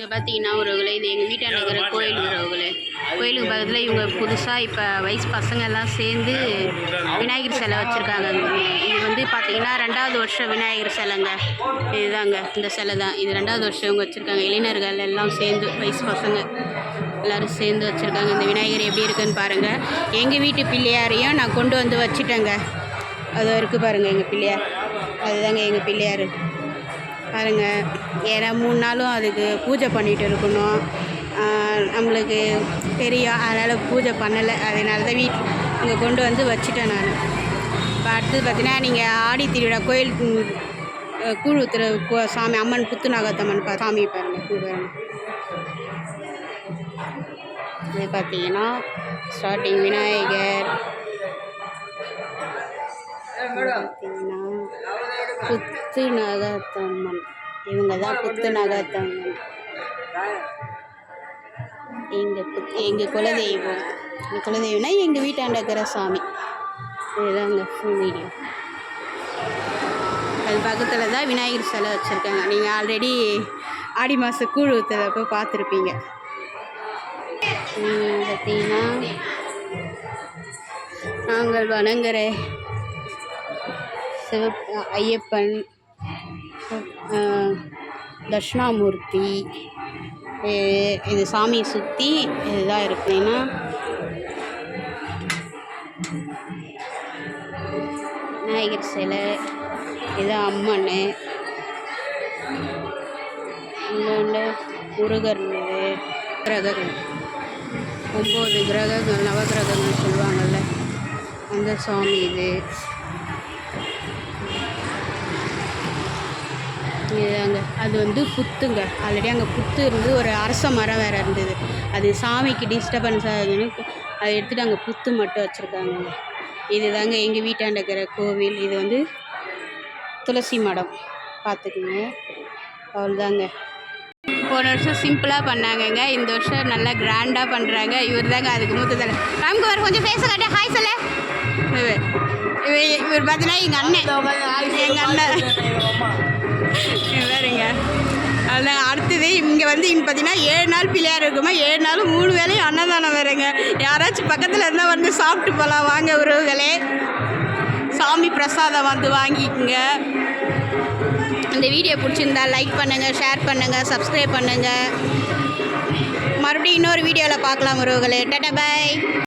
இங்கே பார்த்தீங்கன்னா உறவுகளே இது எங்கள் வீட்டாண்ட இருக்கிற கோயில் உறவுகளே கோயிலுக்கு பக்கத்தில் இவங்க புதுசாக இப்போ வயசு பசங்க எல்லாம் சேர்ந்து விநாயகர் சிலை வச்சுருக்காங்க. இது வந்து பார்த்தீங்கன்னா ரெண்டாவது வருஷம் விநாயகர் சிலைங்க. இதுதாங்க இந்த சிலை தான். இது ரெண்டாவது வருஷம் இவங்க வச்சுருக்காங்க. இளைஞர்கள் எல்லாம் சேர்ந்து வயசு பசங்க எல்லோரும் சேர்ந்து வச்சுருக்காங்க. இந்த விநாயகர் எப்படி இருக்குன்னு பாருங்கள் எங்கள் வீட்டு பிள்ளையாரையும் நான் கொண்டு வந்து வச்சுட்டேங்க. அது இருக்குது பாருங்கள் எங்கள் பிள்ளையார். அதுதாங்க எங்கள் பிள்ளையார். பாருங்க. ஏன்னா மூணு நாளும் அதுக்கு பூஜை பண்ணிட்டு இருக்கணும். நம்மளுக்கு தெரியும். அதனால் பூஜை பண்ணலை. அதனால தான் வீட் இங்கே கொண்டு வந்து வச்சுட்டேன் நான். இப்போ அடுத்தது பார்த்தீங்கன்னா நீங்கள் ஆடி திருவிழா கோயில் கூழ் ஊத்துற சாமி அம்மன் புத்துநாகத்தம்மன் பா சாமி பாருங்கள் கூழ் பாருங்க. இது பார்த்தீங்கன்னா ஸ்டார்டிங் விநாயகர். பார்த்தீங்கன்னா புத்து நகத்தம்மன் இவங்க தான் புத்து நகத்தம்மன் எங்கள் புத் எங்கள் குலதெய்வம். எங்கள் குலதெய்வம்னா எங்கள் வீட்டாண்ட இருக்கிற சாமி. இதுதாங்க ஃபுல் வீடியோ அது பக்கத்தில் தான் விநாயகர் சிலை வச்சுருக்காங்க. நீங்கள் ஆல்ரெடி ஆடி மாத கூழ் ஊற்றுறப்போ பார்த்துருப்பீங்க. பார்த்தீங்கன்னா நாங்கள் வணங்குற சிவப் ஐயப்பன் தட்சிணாமூர்த்தி இது சாமியை சுற்றி இதுதான் இருக்குன்னா விநாயகர் சிலை இது அம்மன் இன்னொன்று முருகர் கிரகங்கள். ஒம்பது கிரகங்கள் நவகிரகங்கள் சொல்லுவாங்கள்ல அந்த சாமி இது. இதுதாங்க அது வந்து புத்துங்க. ஆல்ரெடி அங்கே புத்து இருந்து ஒரு அரச மரம் வேறு இருந்தது. அது சாமிக்கு டிஸ்டர்பன்ஸ் ஆகுதுன்னு அதை எடுத்துகிட்டு அங்கே புத்து மட்டும் வச்சுருக்காங்க. இதுதாங்க எங்கள் வீட்டாண்ட இருக்கிற கோவில். இது வந்து துளசி மடம். பார்த்துக்குங்க. அவ்வளோதாங்க போன வருஷம் சிம்பிளாக பண்ணாங்கங்க. இந்த வருஷம் நல்லா கிராண்டாக பண்ணுறாங்க இவர் தாங்க அதுக்கு மூத்த தலை ராம்குமார் கொஞ்சம் பேச காட்டேன் ஹாய் சொல்ல. இவர் இவர் பார்த்தீங்கன்னா எங்கள் அண்ணன். எங்கள் அண்ணன். வேறுங்க அதான் அடுத்தது இங்கே வந்து இங்கே பார்த்தீங்கன்னா ஏழு நாள் பிள்ளையார் இருக்குமா? ஏழு நாளும் மூணு வேளையும் அன்னதானம் வேறுங்க. யாராச்சும் பக்கத்தில் இருந்தால் வந்து சாப்பிட்டு போகலாம் வாங்க உறவுகளே. சாமி பிரசாதம் வந்து வாங்கிக்கோங்க. இந்த வீடியோ பிடிச்சிருந்தா லைக் பண்ணுங்கள் ஷேர் பண்ணுங்கள் சப்ஸ்கிரைப் பண்ணுங்கள் மறுபடியும் இன்னொரு வீடியோவில் பார்க்கலாம் உறவுகளே. Tata bye